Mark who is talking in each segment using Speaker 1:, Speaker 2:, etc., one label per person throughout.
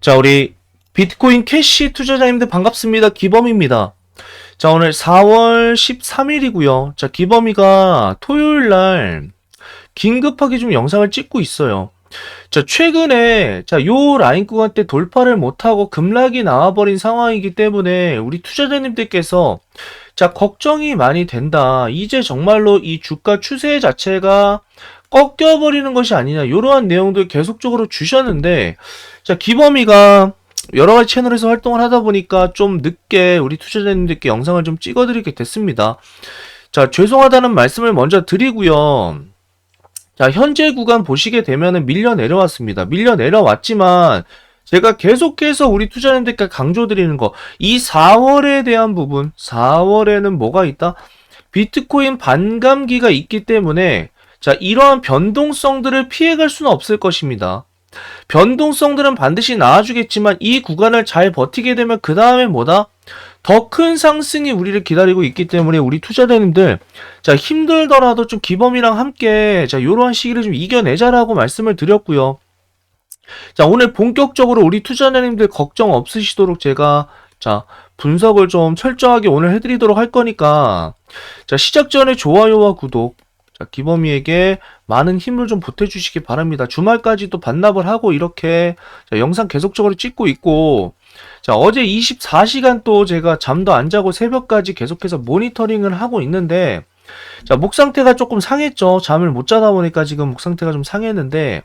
Speaker 1: 자, 우리 비트코인 캐시 투자자님들 반갑습니다. 기범입니다. 자, 오늘 4월 13일이고요. 자, 기범이가 토요일 날 긴급하게 좀 영상을 찍고 있어요. 자, 최근에 자, 요 라인 구간 때 돌파를 못 하고 급락이 나와 버린 상황이기 때문에 우리 투자자님들께서 자, 걱정이 많이 된다. 이제 정말로 이 주가 추세 자체가 꺾여버리는 것이 아니냐. 이러한 내용들 계속적으로 주셨는데, 자, 기범이가 여러 가지 채널에서 활동을 하다 보니까 좀 늦게 우리 투자자님들께 영상을 좀 찍어드리게 됐습니다. 자, 죄송하다는 말씀을 먼저 드리고요. 자, 현재 구간 보시게 되면은 밀려 내려왔습니다. 밀려 내려왔지만, 제가 계속해서 우리 투자자님들께 강조드리는 거, 이 4월에 대한 부분, 4월에는 뭐가 있다? 비트코인 반감기가 있기 때문에, 자, 이러한 변동성들을 피해갈 수는 없을 것입니다. 변동성들은 반드시 나와주겠지만 이 구간을 잘 버티게 되면 그 다음에 뭐다? 더 큰 상승이 우리를 기다리고 있기 때문에 우리 투자자님들 자 힘들더라도 좀 기범이랑 함께 자 이러한 시기를 좀 이겨내자라고 말씀을 드렸고요. 자 오늘 본격적으로 우리 투자자님들 걱정 없으시도록 제가 자 분석을 좀 철저하게 오늘 해드리도록 할 거니까 자 시작 전에 좋아요와 구독 자, 기범이에게 많은 힘을 좀 보태주시기 바랍니다. 주말까지도 반납을 하고 이렇게 자, 영상 계속적으로 찍고 있고 자, 어제 24시간 또 제가 잠도 안 자고 새벽까지 계속해서 모니터링을 하고 있는데 자, 목 상태가 조금 상했죠. 잠을 못 자다 보니까 지금 목 상태가 좀 상했는데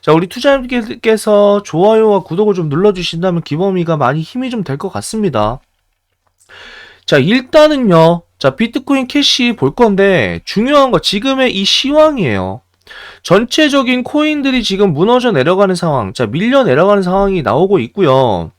Speaker 1: 자, 우리 투자님께서 좋아요와 구독을 좀 눌러주신다면 기범이가 많이 힘이 좀 될 것 같습니다. 자, 일단은요. 자, 비트코인 캐시 볼 건데 중요한 거 지금의 이 시황이에요. 전체적인 코인들이 지금 무너져 내려가는 상황, 자, 밀려 내려가는 상황이 나오고 있고요.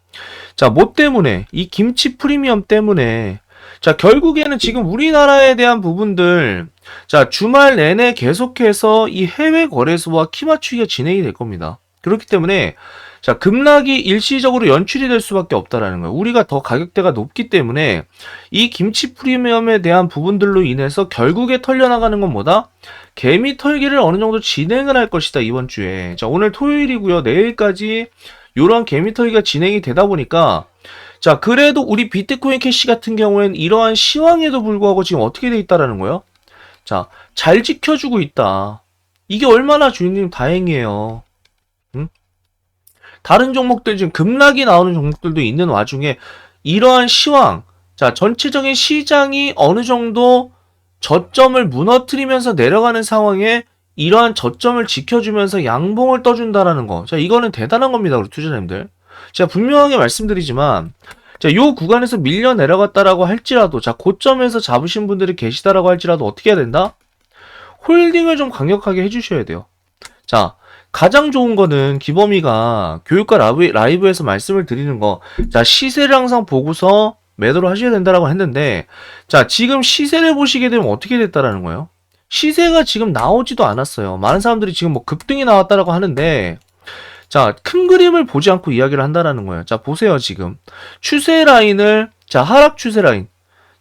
Speaker 1: 자, 뭐 때문에? 이 김치 프리미엄 때문에. 자, 결국에는 지금 우리나라에 대한 부분들, 자, 주말 내내 계속해서 이 해외 거래소와 키 맞추기가 진행이 될 겁니다. 그렇기 때문에, 자, 급락이 일시적으로 연출이 될 수밖에 없다라는 거예요. 우리가 더 가격대가 높기 때문에 이 김치 프리미엄에 대한 부분들로 인해서 결국에 털려나가는 건 뭐다? 개미 털기를 어느 정도 진행을 할 것이다, 이번 주에. 자, 오늘 토요일이고요. 내일까지 이런 개미 털기가 진행이 되다 보니까 자, 그래도 우리 비트코인 캐시 같은 경우에는 이러한 시황에도 불구하고 지금 어떻게 돼 있다라는 거예요? 자, 잘 지켜주고 있다. 이게 얼마나 주인님 다행이에요. 응? 다른 종목들 지금 급락이 나오는 종목들도 있는 와중에 이러한 시황, 자, 전체적인 시장이 어느 정도 저점을 무너뜨리면서 내려가는 상황에 이러한 저점을 지켜주면서 양봉을 떠준다라는 거. 자, 이거는 대단한 겁니다, 우리 투자자님들. 제가 분명하게 말씀드리지만, 자, 요 구간에서 밀려 내려갔다라고 할지라도, 자, 고점에서 잡으신 분들이 계시다라고 할지라도 어떻게 해야 된다? 홀딩을 좀 강력하게 해주셔야 돼요. 자, 가장 좋은 거는 기범이가 교육과 라이브, 라이브 에서 말씀을 드리는 거, 자, 시세를 항상 보고서 매도를 하셔야 된다라고 했는데, 자, 지금 시세를 보시게 되면 어떻게 됐다라는 거예요? 시세가 지금 나오지도 않았어요. 많은 사람들이 지금 뭐 급등이 나왔다라고 하는데, 자, 큰 그림을 보지 않고 이야기를 한다라는 거예요. 자, 보세요, 지금. 추세 라인을, 자, 하락 추세 라인.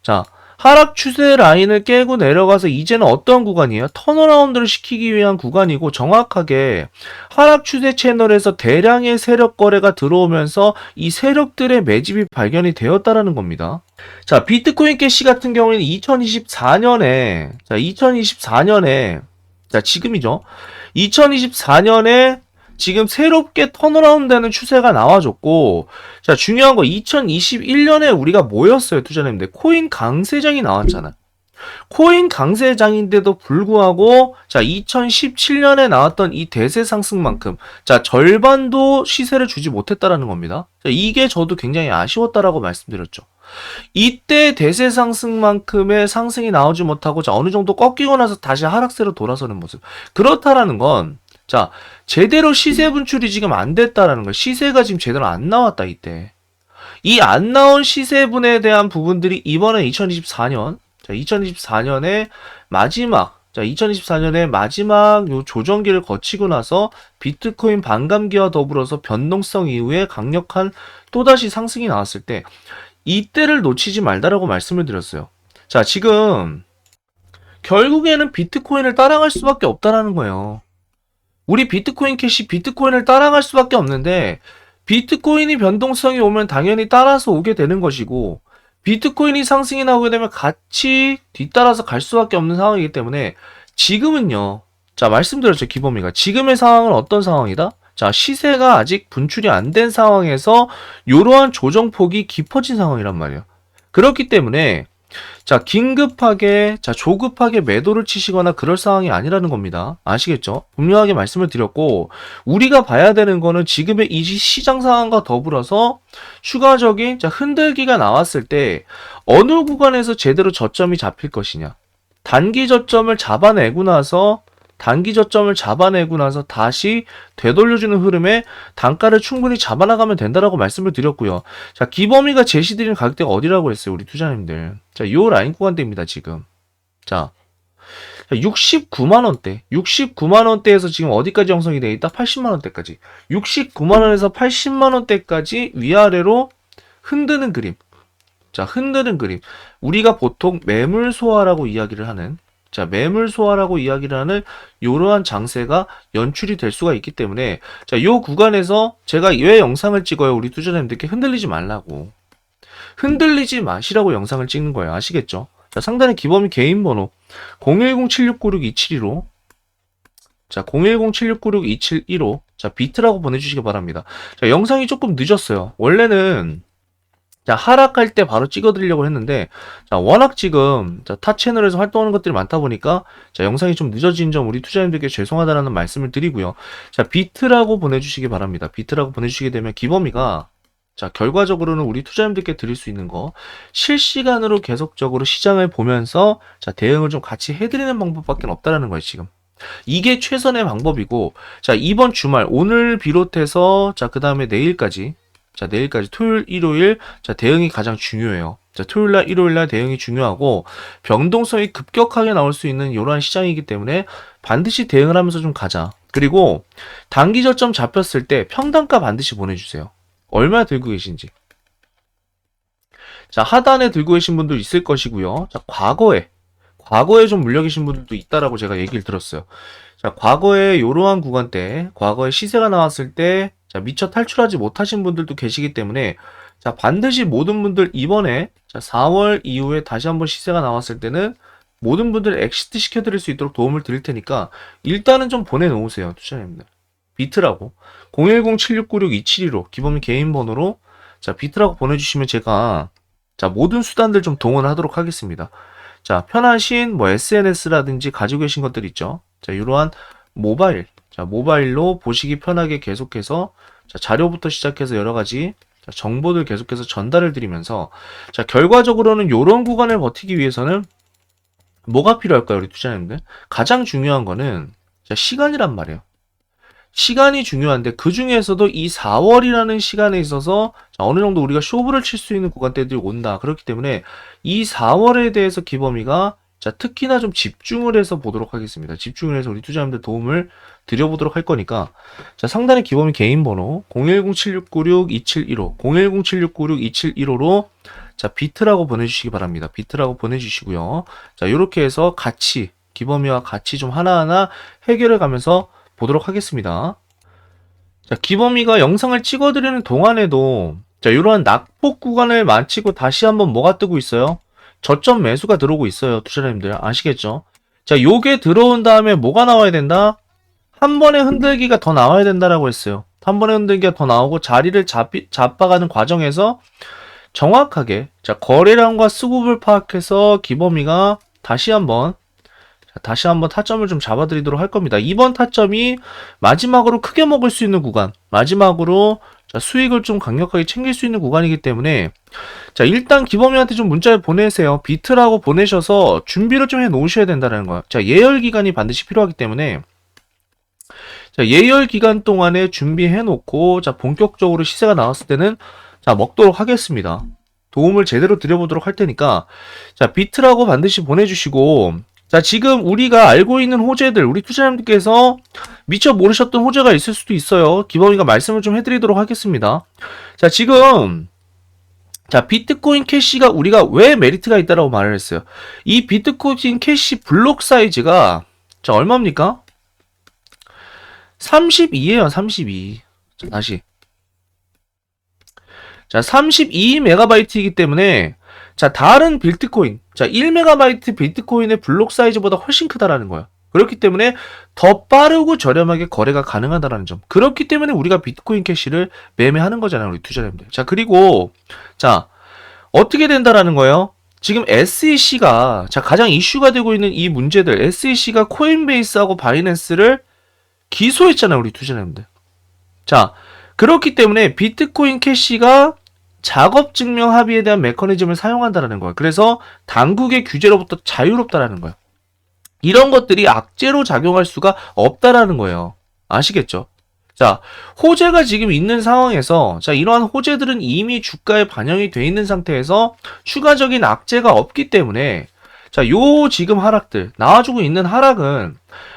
Speaker 1: 자, 하락 추세 라인을 깨고 내려가서 이제는 어떤 구간이에요? 턴어라운드를 시키기 위한 구간이고 정확하게 하락 추세 채널에서 대량의 세력 거래가 들어오면서 이 세력들의 매집이 발견이 되었다라는 겁니다. 자, 비트코인 캐시 같은 경우에는 2024년에 자, 2024년에 자, 지금이죠. 2024년에 지금 새롭게 턴어라운드 되는 추세가 나와줬고, 자, 중요한 거 2021년에 우리가 모였어요, 투자자님들. 코인 강세장이 나왔잖아. 코인 강세장인데도 불구하고, 자, 2017년에 나왔던 이 대세 상승만큼, 자, 절반도 시세를 주지 못했다라는 겁니다. 자, 이게 저도 굉장히 아쉬웠다라고 말씀드렸죠. 이때 대세 상승만큼의 상승이 나오지 못하고, 자, 어느 정도 꺾이고 나서 다시 하락세로 돌아서는 모습. 그렇다라는 건, 자, 제대로 시세 분출이 지금 안 됐다라는 거예요. 시세가 지금 제대로 안 나왔다, 이때. 이 안 나온 시세분에 대한 부분들이 이번에 2024년, 자, 2024년에 마지막, 자, 2024년에 마지막 요 조정기를 거치고 나서 비트코인 반감기와 더불어서 변동성 이후에 강력한 또다시 상승이 나왔을 때, 이때를 놓치지 말다라고 말씀을 드렸어요. 자, 지금, 결국에는 비트코인을 따라갈 수밖에 없다라는 거예요. 우리 비트코인 캐시 비트코인을 따라갈 수밖에 없는데 비트코인이 변동성이 오면 당연히 따라서 오게 되는 것이고 비트코인이 상승이 나오게 되면 같이 뒤따라서 갈 수밖에 없는 상황이기 때문에 지금은요. 자, 말씀드렸죠. 기범이가. 지금의 상황은 어떤 상황이다? 자, 시세가 아직 분출이 안 된 상황에서 이러한 조정폭이 깊어진 상황이란 말이에요. 그렇기 때문에 자, 긴급하게, 자, 조급하게 매도를 치시거나 그럴 상황이 아니라는 겁니다. 아시겠죠? 분명하게 말씀을 드렸고, 우리가 봐야 되는 거는 지금의 이 시장 상황과 더불어서 추가적인, 자, 흔들기가 나왔을 때, 어느 구간에서 제대로 저점이 잡힐 것이냐. 단기 저점을 잡아내고 나서, 단기 저점을 잡아내고 나서 다시 되돌려주는 흐름에 단가를 충분히 잡아나가면 된다라고 말씀을 드렸고요. 자, 기범이가 제시드리는 가격대가 어디라고 했어요, 우리 투자님들. 자, 요 라인 구간대입니다, 지금. 자, 69만 원대. 69만 원대에서 지금 어디까지 형성이 되어 있다? 80만 원대까지. 69만 원에서 80만 원대까지 위아래로 흔드는 그림. 자, 흔드는 그림. 우리가 보통 매물 소화라고 이야기를 하는 자, 매물 소화라고 이야기를 하는 이러한 장세가 연출이 될 수가 있기 때문에 자, 요 구간에서 제가 왜 영상을 찍어요? 우리 투자자님들께 흔들리지 말라고. 흔들리지 마시라고 영상을 찍는 거예요. 아시겠죠? 자, 상단에 기범이 개인 번호 010-7696-272로 자, 010-7696-271로 자, 비트라고 보내주시기 바랍니다. 자, 영상이 조금 늦었어요. 원래는 자, 하락할 때 바로 찍어드리려고 했는데, 자, 워낙 지금, 자, 타 채널에서 활동하는 것들이 많다 보니까, 자, 영상이 좀 늦어진 점 우리 투자님들께 죄송하다라는 말씀을 드리고요. 자, 비트라고 보내주시기 바랍니다. 비트라고 보내주시게 되면 기범이가, 자, 결과적으로는 우리 투자님들께 드릴 수 있는 거, 실시간으로 계속적으로 시장을 보면서, 자, 대응을 좀 같이 해드리는 방법밖에 없다라는 거예요, 지금. 이게 최선의 방법이고, 자, 이번 주말, 오늘 비롯해서, 자, 그 다음에 내일까지, 자, 내일까지 토요일, 일요일, 자, 대응이 가장 중요해요. 자, 토요일 날, 일요일 날 대응이 중요하고, 변동성이 급격하게 나올 수 있는 이러한 시장이기 때문에 반드시 대응을 하면서 좀 가자. 그리고 단기 저점 잡혔을 때 평단가 반드시 보내주세요. 얼마 들고 계신지. 자, 하단에 들고 계신 분도 있을 것이고요. 자, 과거에, 과거에 좀 물려 계신 분들도 있다라고 제가 얘기를 들었어요. 자, 과거에 이러한 구간 때, 과거에 시세가 나왔을 때, 자, 미처 탈출하지 못하신 분들도 계시기 때문에, 자, 반드시 모든 분들 이번에, 자, 4월 이후에 다시 한번 시세가 나왔을 때는, 모든 분들 엑시트 시켜드릴 수 있도록 도움을 드릴 테니까, 일단은 좀 보내놓으세요, 투자님들. 비트라고. 010-7696-272로, 기본 개인 번호로, 자, 비트라고 보내주시면 제가, 자, 모든 수단들 좀 동원하도록 하겠습니다. 자, 편하신 뭐 SNS라든지 가지고 계신 것들 있죠. 자, 이러한 모바일, 자, 모바일로 보시기 편하게 계속해서 자, 자료부터 시작해서 여러 가지 자, 정보들 계속해서 전달을 드리면서 자, 결과적으로는 이런 구간을 버티기 위해서는 뭐가 필요할까요, 우리 투자자님들? 가장 중요한 거는 자, 시간이란 말이에요. 시간이 중요한데 그 중에서도 이 4월이라는 시간에 있어서 자, 어느 정도 우리가 쇼부를 칠 수 있는 구간대들이 온다. 그렇기 때문에 이 4월에 대해서 기범이가 자, 특히나 좀 집중을 해서 보도록 하겠습니다. 집중을 해서 우리 투자자님들 도움을 드려보도록 할 거니까 자, 상단에 기범이 개인 번호 010-7696-2715 010-7696-2715로 자, 비트라고 보내주시기 바랍니다. 비트라고 보내주시고요. 자, 이렇게 해서 같이 기범이와 같이 좀 하나하나 해결해 가면서 보도록 하겠습니다. 자, 기범이가 영상을 찍어드리는 동안에도 자, 이러한 낙폭 구간을 마치고 다시 한번 뭐가 뜨고 있어요? 저점 매수가 들어오고 있어요. 투자자님들 아시겠죠? 자, 요게 들어온 다음에 뭐가 나와야 된다? 한 번의 흔들기가 더 나와야 된다라고 했어요. 한 번의 흔들기가 더 나오고 자리를 잡히, 잡아가는 과정에서 정확하게 자, 거래량과 수급을 파악해서 기범이가 다시 한번 자, 다시 한번 타점을 좀 잡아드리도록 할 겁니다. 이번 타점이 마지막으로 크게 먹을 수 있는 구간, 마지막으로 자, 수익을 좀 강력하게 챙길 수 있는 구간이기 때문에 자 일단 기범이한테 좀 문자를 보내세요. 비트라고 보내셔서 준비를 좀 해 놓으셔야 된다는 거야. 자 예열 기간이 반드시 필요하기 때문에 자 예열 기간 동안에 준비해 놓고 자 본격적으로 시세가 나왔을 때는 자 먹도록 하겠습니다. 도움을 제대로 드려보도록 할 테니까 자 비트라고 반드시 보내주시고 자, 지금 우리가 알고 있는 호재들, 우리 투자자님들께서 미처 모르셨던 호재가 있을 수도 있어요. 기범이가 말씀을 좀 해드리도록 하겠습니다. 자, 지금, 자, 비트코인 캐시가 우리가 왜 메리트가 있다라고 말을 했어요. 이 비트코인 캐시 블록 사이즈가, 자, 얼마입니까? 32예요, 32. 자, 다시. 자, 32MB이기 때문에 자, 다른 비트코인, 자, 1MB 비트코인의 블록 사이즈보다 훨씬 크다라는 거예요. 그렇기 때문에 더 빠르고 저렴하게 거래가 가능하다라는 점. 그렇기 때문에 우리가 비트코인 캐시를 매매하는 거잖아요, 우리 투자자님들. 자, 그리고 자, 어떻게 된다라는 거예요? 지금 SEC가 자, 가장 이슈가 되고 있는 이 문제들, SEC가 코인베이스하고 바이낸스를 기소했잖아요, 우리 투자자님들. 자, 그렇기 때문에 비트코인 캐시가 작업 증명 합의에 대한 메커니즘을 사용한다라는 거예요. 그래서 당국의 규제로부터 자유롭다라는 거예요. 이런 것들이 악재로 작용할 수가 없다라는 거예요. 아시겠죠? 자, 호재가 지금 있는 상황에서, 자, 이러한 호재들은 이미 주가에 반영이 돼 있는 상태에서 추가적인 악재가 없기 때문에, 자, 요 지금 하락들, 나와주고 있는 하락은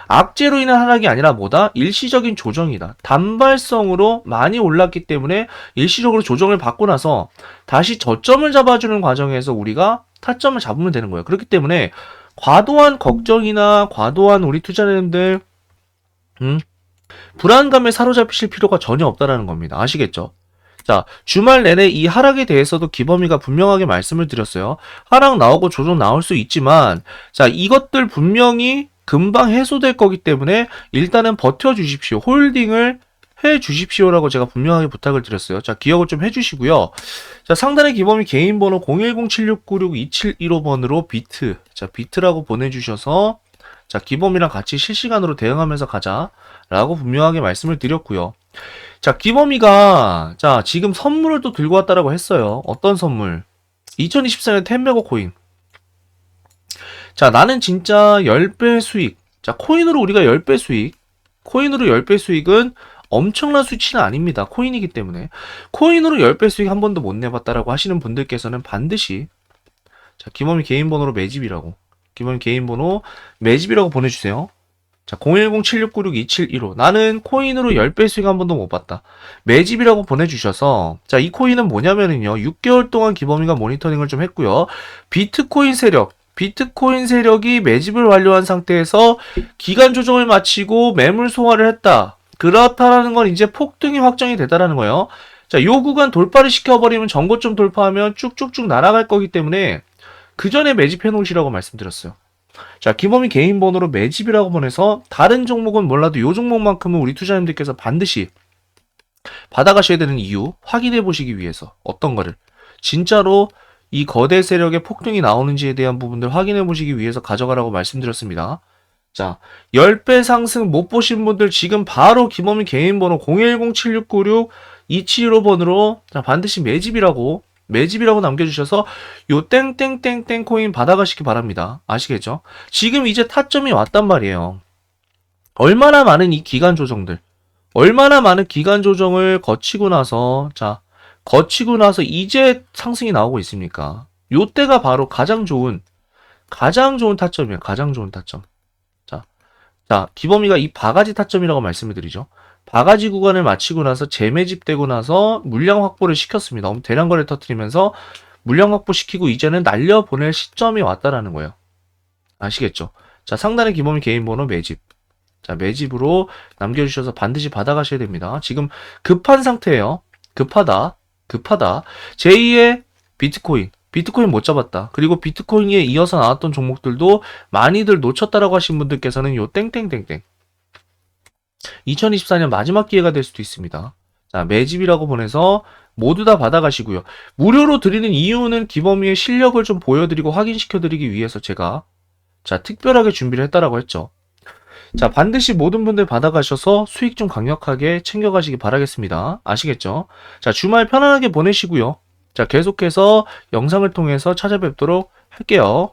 Speaker 1: 악재로 인한 하락이 아니라 뭐다? 일시적인 조정이다. 단발성으로 많이 올랐기 때문에 일시적으로 조정을 받고 나서 다시 저점을 잡아주는 과정에서 우리가 타점을 잡으면 되는 거예요. 그렇기 때문에 과도한 걱정이나 과도한 우리 투자자님들 음, 불안감에 사로잡히실 필요가 전혀 없다라는 겁니다. 아시겠죠? 자, 주말 내내 이 하락에 대해서도 기범이가 분명하게 말씀을 드렸어요. 하락 나오고 조정 나올 수 있지만, 자, 이것들 분명히 금방 해소될 거기 때문에 일단은 버텨주십시오. 홀딩을 해 주십시오라고 제가 분명하게 부탁을 드렸어요. 자, 기억을 좀 해주시고요. 자, 상단의 기범이 개인 번호 010-7696-2715번으로 비트. 자, 비트라고 보내주셔서, 자, 기범이랑 같이 실시간으로 대응하면서 가자라고 분명하게 말씀을 드렸고요. 자, 기범이가, 자, 지금 선물을 또 들고 왔다라고 했어요. 어떤 선물? 2024년 텐베거 코인. 자, 나는 진짜 10배 수익. 자, 코인으로 우리가 10배 수익. 코인으로 10배 수익은 엄청난 수치는 아닙니다. 코인이기 때문에. 코인으로 10배 수익 한 번도 못 내봤다라고 하시는 분들께서는 반드시 자, 김원미 개인 번호로 매집이라고. 김원미 개인 번호 매집이라고 보내 주세요. 자, 010-7696-2715. 나는 코인으로 10배 수익 한 번도 못 봤다. 매집이라고 보내주셔서, 자, 이 코인은 뭐냐면은요, 6개월 동안 기범이가 모니터링을 좀 했고요. 비트코인 세력, 비트코인 세력이 매집을 완료한 상태에서 기간 조정을 마치고 매물 소화를 했다. 그렇다라는 건 이제 폭등이 확정이 됐다라는 거예요. 자, 요 구간 돌파를 시켜버리면 전고점 돌파하면 쭉쭉쭉 날아갈 거기 때문에 그 전에 매집해 놓으시라고 말씀드렸어요. 자, 김범희 개인 번호로 매집이라고 보내서 다른 종목은 몰라도 요 종목만큼은 우리 투자님들께서 반드시 받아가셔야 되는 이유 확인해 보시기 위해서 어떤 거를 진짜로 이 거대 세력의 폭등이 나오는지에 대한 부분들 확인해 보시기 위해서 가져가라고 말씀드렸습니다. 자, 10배 상승 못 보신 분들 지금 바로 김범희 개인 번호 010-7696-2715번으로 자, 반드시 매집이라고 매집이라고 남겨주셔서 요 땡땡땡땡 코인 받아가시기 바랍니다. 아시겠죠? 지금 이제 타점이 왔단 말이에요. 얼마나 많은 이 기간 조정들, 얼마나 많은 기간 조정을 거치고 나서, 자, 거치고 나서 이제 상승이 나오고 있습니까? 요 때가 바로 가장 좋은, 가장 좋은 타점이에요. 가장 좋은 타점. 자, 자, 기범이가 이 바가지 타점이라고 말씀을 드리죠. 바가지 구간을 마치고 나서 재매집되고 나서 물량 확보를 시켰습니다. 대량 거래 터트리면서 물량 확보시키고 이제는 날려보낼 시점이 왔다라는 거예요. 아시겠죠? 자, 상단의 기범이 개인 번호 매집. 자, 매집으로 남겨주셔서 반드시 받아가셔야 됩니다. 지금 급한 상태예요. 급하다. 급하다. 제2의 비트코인. 비트코인 못 잡았다. 그리고 비트코인에 이어서 나왔던 종목들도 많이들 놓쳤다라고 하신 분들께서는 요 땡땡땡땡. 2024년 마지막 기회가 될 수도 있습니다. 자, 매집이라고 보내서 모두 다 받아가시고요. 무료로 드리는 이유는 기범이의 실력을 좀 보여드리고 확인시켜드리기 위해서 제가 자, 특별하게 준비를 했다라고 했죠. 자, 반드시 모든 분들 받아가셔서 수익 좀 강력하게 챙겨가시기 바라겠습니다. 아시겠죠? 자, 주말 편안하게 보내시고요. 자, 계속해서 영상을 통해서 찾아뵙도록 할게요.